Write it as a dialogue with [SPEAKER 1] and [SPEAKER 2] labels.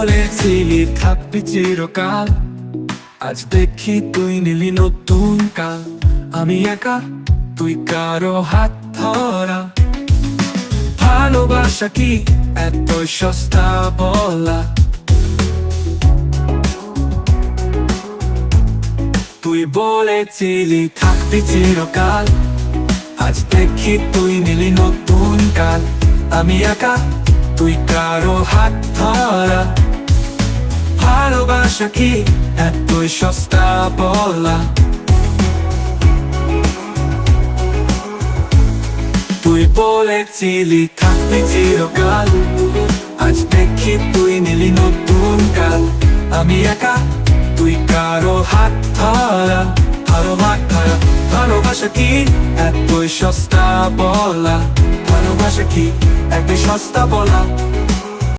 [SPEAKER 1] বলেছিলি থাকবি চিরকাল। আজ দেখি তুই নিলি নতুন কাল। আমি একা, তুই কারও হাত ধরা। ভালোবাসা কি? এত সস্তা বলা। তুই বলেছিলি থাকবি চিরকাল। আজ দেখি তুই নিলি নতুন কাল। আমি একা, তুই কারও হাত ধরা। ভালোবাসা কি এতই সস্তা বলা তুই বলেছিলি থাকবি চিরকাল আজ দেখি তুই নিলি নতুন কাল আমি একা তুই কারও হাত ধরা ভালো হাত ধরা ভালোবাসা কি এতই সস্তা বলা ভালোবাসা কি এতই সস্তা বলা